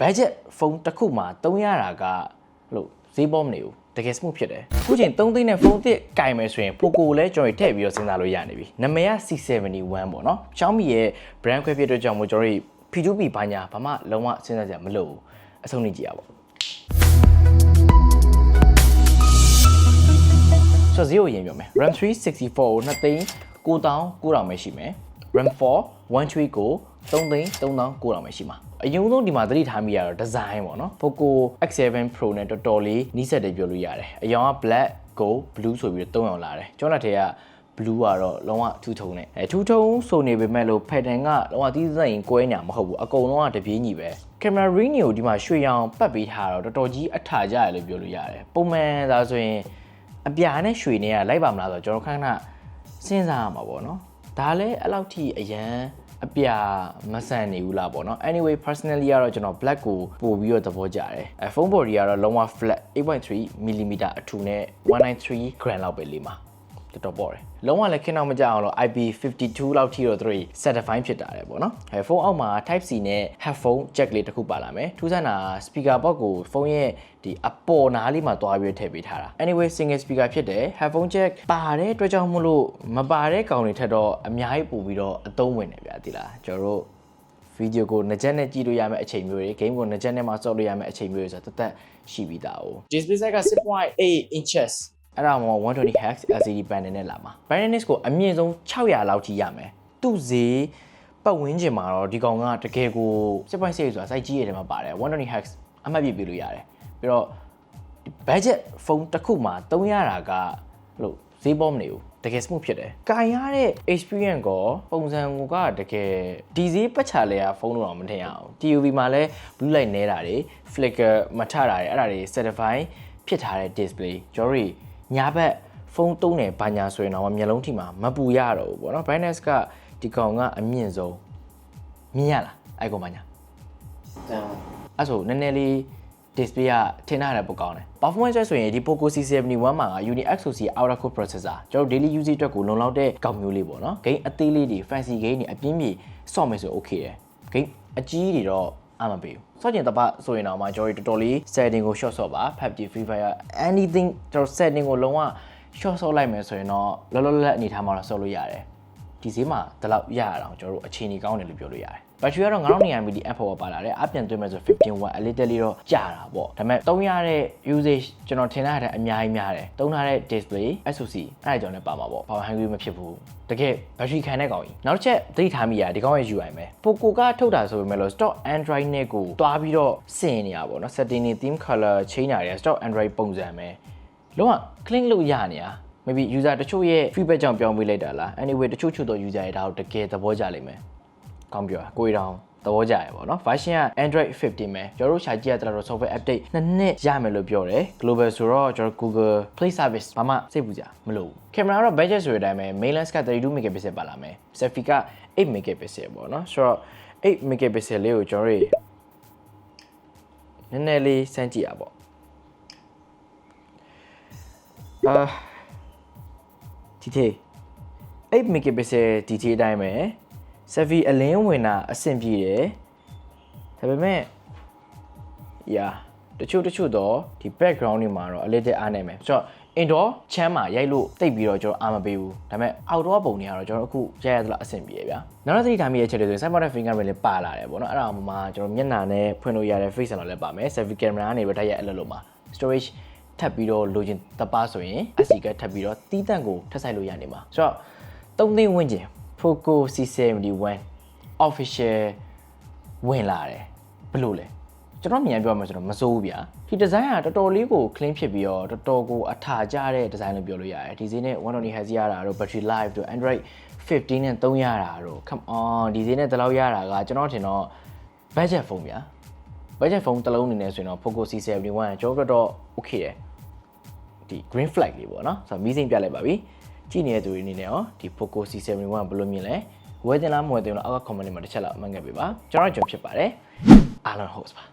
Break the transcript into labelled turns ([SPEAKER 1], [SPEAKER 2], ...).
[SPEAKER 1] budget ဖုန်းတစ်ခုမှာသုံးရတာကလို့ဈေးပေါ်မနေဘူးတကယ် smooth ဖြစ်တယ်အခုချိန်3သိန်းနဲ့ဖုန်းအသစ်ကင်မယ်ဆိုရင် Poco ကိုလည်းကျွန်တော်တို့ထည့်ပြီးတော့စဉ်းစားလို့ရနေပြီနာမည်က C71 ပေါ့နော် Xiaomi ရဲ့ brand ခွဲဖြစ်တဲ့ကြောင့်မို့ကျွန်တော်တို့ P2P ဘာညာဘာမှလုံးဝစဉ်းစားကြမလို့ဘူးအဆုံးနေကြည့်ရပါဆိုတော့0ကိုရင်ပြောမယ် RAM 364ကို2သိန်း9000 9000ပဲရှိမယ် RAM 4 128ကို3သိန်း3900ပဲရှိမှာအရင်ဆုံးဒီမှာသတိထားမိရတော့ design ပေါ့နော် Poco X7 Pro နဲ့တော်တော်လေးနီးစပ်တယ်ပြောလို့ရတယ်အရင်က black gold blue ဆိုပြီးတော့၃အောင်လာတယ်ကျွန်တော်လက်ထဲက blue ကတော့လုံးဝထူးထုံနဲ့အဲထူးထုံဆိုနေပေမဲ့လို့ pattern ကလုံးဝတီးစိမ်ကွဲညာမဟုတ်ဘူးအကုန်လုံးကတပြေးညီပဲ camera ring ကိုဒီမှာရွှေရောင်ပတ်ပေးထားတော့တော်တော်ကြီးအထာကြရလို့ပြောလို့ရတယ်ပုံမှန်သာဆိုရင်အပြာနဲ့ရွှေနဲ့ကလိုက်ပါမလားဆိုတော့ကျွန်တော်ခဏခဏစဉ်းစားရမှာပေါ့နော် ဒါလည်းအဲ့လောက်ထိအရန်အပြာမဆန်နေဘူးလားပေါ့နော် anyway personally ကတော့ကျွန်တော် black ကိုပို့ပြီးတော့သဘောကျတယ်အဲ phone body ကတော့လုံးဝ flat 8.3 mm အထူနဲ့193 gram လောက်ပဲလေးမှာ တော်တော်ပေါ့တယ်လုံးဝလည်းခင်းတော့မကြအောင်လို့ IP52 လောက်ထိတော့သူတို့ certify ဖြစ်တာတယ်ပေါ့နော်အဲဖုန်းအောက်မှာ type C နဲ့ headphone jack လေးတစ်ခုပါလာမယ်ထူးဆန်းတာ speaker box ကိုဖုန်းရဲ့ဒီအပေါ်နားလေးမှာတွားပြီးထည့်ပေးထားတာ anyway single speaker ဖြစ်တယ် headphone jack ပါတဲ့အတွက်ကြောင့်မို့လို့မပါတဲ့ကောင်တွေထက်တော့အများကြီးပို့ပြီးတော့အသုံးဝင်တယ်ဗျာဒီလားကျွန်တော်တို့ဗီဒီယိုကိုငကြက်နဲ့ကြည့်လို့ရမယ့်အချိန်မျိုးတွေ game ကိုငကြက်နဲ့မှစော့လို့ရမယ့်အချိန်မျိုးတွေဆိုတော့တသက်ရှိပြီးသား哦 display size က6.8 inches အဲ့ဒါမှ120 Hz LCD panel နဲ့လာမှာ brightness ကိုအမြင့်ဆုံး600လောက်ထိရမယ်သူ့ဈေးပတ်ဝန်းကျင်မှာတော့ဒီကောင်ကတကယ်ကို7.6ဆိုတာစိုက်ကြီးရတယ်မှာပါတယ်120 Hz အမှတ်ပြပြလို့ရတယ်ပြီးတော့ budget ဖုန်းတစ်ခုမှာသုံးရတာကလို့ဈေးပေါ်မနေဘူးတကယ် smooth ဖြစ်တယ်။ကင်ရတဲ့ experience ကိုပုံစံကတကယ်ဒီဈေးပတ်ချလဲရဖုန်းတော့မထင်ရအောင်။ TUV မှာလည်း blue light နေတာတွေ flicker မထတာတွေအဲ့ဒါတွေ certify ဖြစ်ထားတဲ့ display ကျွန်တော်တို့ ညာဘက်ဖုန်းသုံးတယ်ဘာညာဆိုရင်တော့မျက်လုံးထိမှာမပူရတော့ဘူးပေါ့နော် brightness ကဒီကောင်ကအမြင့်ဆုံးမြင်ရလားအဲ့ကောင်ဘာညာ
[SPEAKER 2] တန်
[SPEAKER 1] အဲ့ဆိုနည်းနည်းလေး display ကထင်ရတယ်ပိုကောင်းတယ် performance ဆိုရင်ဒီ Poco C71 မှာက Unique SoC Aura Core processor ကျွန်တော် daily usage အတွက်ကိုလုံလောက်တဲ့ကောက်မျိုးလေးပေါ့နော် game အသေးလေးတွေ fancy game တွေအပြင်းပြေဆော့မယ်ဆို okay တယ် game အကြီးတွေတော့ အမပေးဘူးစော့ကျင်တပတ်ဆိုရင်တော့မှကျွန်တော်တို့တော်တော်လေး setting ကို short ဆော့ပါ PUBG Free Fire anything ကျွန်တော် setting ကိုလုံးဝ short ဆော့လိုက်မယ်ဆိုရင်တော့လောလောလတ်လတ်အနေထားမှာတော့ဆော့လို့ရတယ် ဒီဈေးမှာဒီလောက်ရရအောင်ကျွန်တော်တို့အခြေအနေကောင်းတယ်လို့ပြောလို့ရတယ်ဘက်ထရီကတော့9200 mAh power ပါလာတယ်အပြန်သွင်းမယ်ဆို15 watt အလေးတက်လေးတော့ကြာတာပေါ့ဒါပေမဲ့သုံးရတဲ့ usage ကျွန်တော်ထင်တာတဲ့အများကြီးများတယ်သုံးထားတဲ့ display SoC အဲ့ဒါကြောင့်လည်းပါမှာပေါ့ power hungry မဖြစ်ဘူးတကယ်ဘက်ထရီခံတဲ့ကောင်ကြီးနောက်တစ်ချက်သတိထားမိရဒီကောင်ရဲ့ UI ပဲ Poco ကထုတ်တာဆိုပေမဲ့လို့ stock Android နဲ့ကိုတွားပြီးတော့စင်နေရပါတော့ setting တွေ theme color change တာတွေ stock Android ပုံစံပဲလုံးဝ clean လို့ရနေတာ maybe user တချို့ရဲ့ feedback ကြောင့်ပြောင်းပေးလိုက်တာလား anyway တချို့ချို့တော့ user တွေဒါကိုတကယ်သဘောကျလိမ့်မယ်။ကောင်းပြောတာကိုရီတောင်သဘောကျရပေါ့နော် version က Android 15ပဲကျွန်တော်တို့ရှာကြည့်ရတဲ့တော့ software update နှစ်နှစ်ရမယ်လို့ပြောတယ် global ဆိုတော့ကျွန်တော် Google Play Service ဘာမှစိတ်ပူကြမလို့ဘူး camera ကတော့ budget ဆိုတဲ့အတိုင်းပဲ main lens က32 megapixel ပါလာမယ် selfie က8 megapixel ပေါ့နော်ဆိုတော့8 megapixel လေးကိုကျွန်တော်တို့နည်းနည်းလေးစမ်းကြည့်ရပေါ့အာ ဒီသေး8 megapixel ဒီသေးအတိုင်းပဲ selfie အလင်းဝင်တာအဆင်ပြေတယ်ဒါပေမဲ့ yeah တချို့တချို့တော့ဒီ background တွေမှာတော့အလေးတက်အားနေမယ်ဆိုတော့ indoor ချမ်းမှာရိုက်လို့တိတ်ပြီးတော့ကျွန်တော်အားမပေးဘူးဒါပေမဲ့ outdoor ပုံတွေကတော့ကျွန်တော်အခုရိုက်ရသလားအဆင်ပြေဗျာနောက်တစ်သတိထားမိရဲ့ချက်တွေဆိုရင် side mounted fingerprint လေးပါလာတယ်ပေါ့နော်အဲ့ဒါမှမှကျွန်တော်မျက်နှာနဲ့ဖွင့်လို့ရတဲ့ face sensor လည်းပါမယ် selfie camera ကနေပဲတိုက်ရိုက်အလုပ်လုပ်မှာ storage ထပ်ပြီးတော့လိုချင်တပားဆိုရင် SD ကထပ်ပြီးတော့တီးတန့်ကိုထပ်ဆိုင်လို့ရနေမှာဆိုတော့3သိန်းဝန်းကျင် Poco C71 official ဝင်လာတယ်ဘယ်လိုလဲကျွန်တော်မြန်ပြောမှာဆိုတော့မစိုးဘူးဗျာဒီ design ကတော်တော်လေးကို clean ဖြစ်ပြီးတော့တော်တော်ကိုအထာကျတဲ့ design လို့ပြောလို့ရတယ်ဒီဈေးနဲ့120 Hz ရတာတို့ battery life တို့ Android 15နဲ့3ရတာတို့ come on ဒီဈေးနဲ့ဒီလောက်ရတာကကျွန်တော်ထင်တော့ budget phone ဗျာ budget phone တစ်လုံးအနေနဲ့ဆိုရင်တော့ Poco C71 ကျွန်တော်တို့တော့ okay တယ် ဒီ green flag လေးပေါ့နော်ဆိုတော့မီးစိမ့်ပြလိုက်ပါပြီကြည့်နေတဲ့သူတွေအနေနဲ့ရောဒီ Poco C71 ဘယ်လိုမြင်လဲဝယ်တင်လားမဝယ်တင်လားအောက်က comment လေးမှာတစ်ချက်လောက်မှတ်ခဲ့ပေးပါကျွန်တော်ကျွန်ဖြစ်ပါတယ်အားလုံး host ပါ